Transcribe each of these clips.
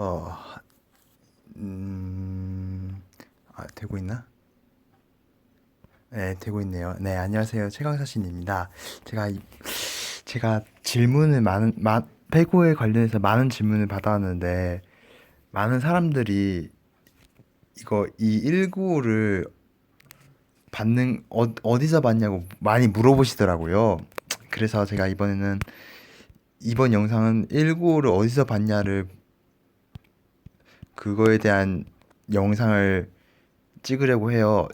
어, 음, 아, 되고 있나? 네, 되고 있네요. 네, 안녕하세요. 최강사신입니다. 제가, 이- 제가 질문을 많은, 마, 페고에 관련해서 많은 질문을 받아왔는데, 많은 사람들이 이거, 이 195를 받는, 어, 어디서 받냐고 많이 물어보시더라고요. 그래서 제가 이번에는, 이번 영상은 195를 어디서 받냐를 그거에 대한 영상을 찍으려고 해요.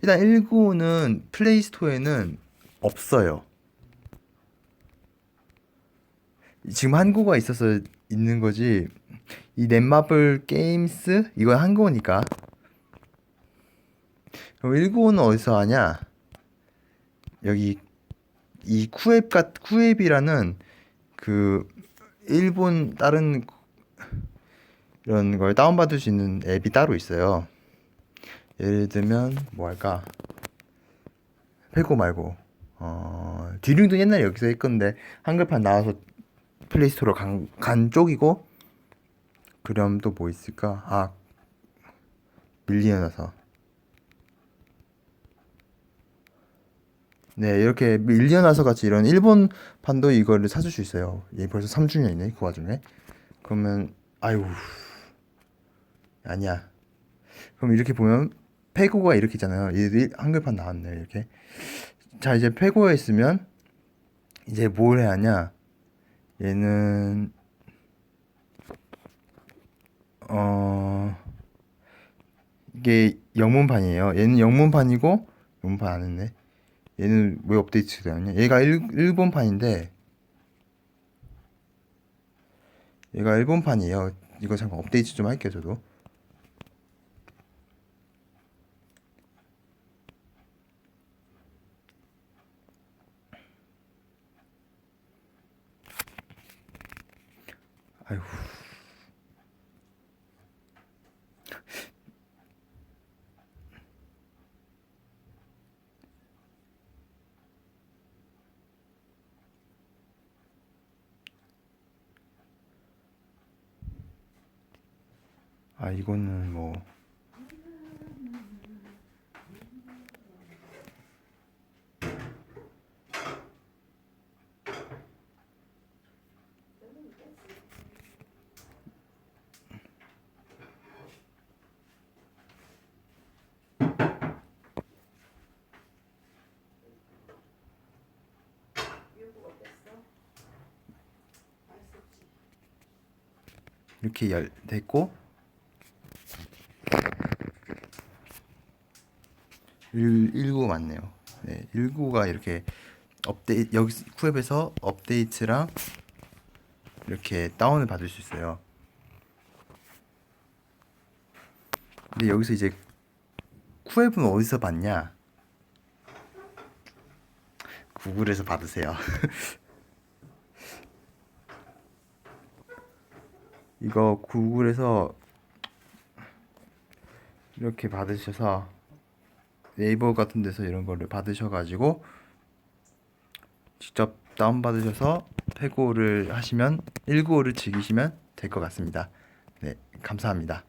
일단 195는 플레이스토어에는 없어요. 지금 한국어가 있어서 있는 거지. 이 넷마블 게임스 이건 한국어니까. 그럼 195는 어디서 하냐? 여기 이 쿠앱 같 쿠앱이라는 그 일본 다른 이런 걸 다운받을 수 있는 앱이 따로 있어요. 예를 들면 뭐 할까? 페고 말고 어 디링도 옛날에 여기서 했건데 한글판 나와서 플레이스토어로 간, 간 쪽이고 그럼 또 뭐 있을까? 아 밀리언어서 네 이렇게 밀리언어서 같이 이런 일본 판도 이거를 사줄 수 있어요. 얘 벌써 3주년이네 그 와중에 그러면 아유 아니야. 그럼 이렇게 보면 페고가 이렇게 있잖아요. 얘들이 한글판 나왔네 이렇게. 자 이제 페고에 있으면 이제 뭘 해야 하냐? 얘는 어 이게 영문판이에요. 얘는 영문판이고 영문판 안 했네. 얘는 왜 업데이트 되었냐? 얘가 일, 일본판인데 얘가 일본판이에요. 이거 잠깐 업데이트 좀 할게요, 저도. 아휴. 아, 이거는 뭐 이렇게 열 됐고 1, 19 맞네요. 네, 19가 이렇게 업데이트 여기 쿠앱에서 업데이트랑 이렇게 다운을 받을 수 있어요. 근데 여기서 이제 쿠앱은 어디서 받냐? 구글에서 받으세요. 이거 구글에서 이렇게 받으셔서 네이버 같은 데서 이런 거를 받으셔가지고 직접 다운받으셔서 페고를 하시면 195를 즐기시면 될 것 같습니다. 네, 감사합니다.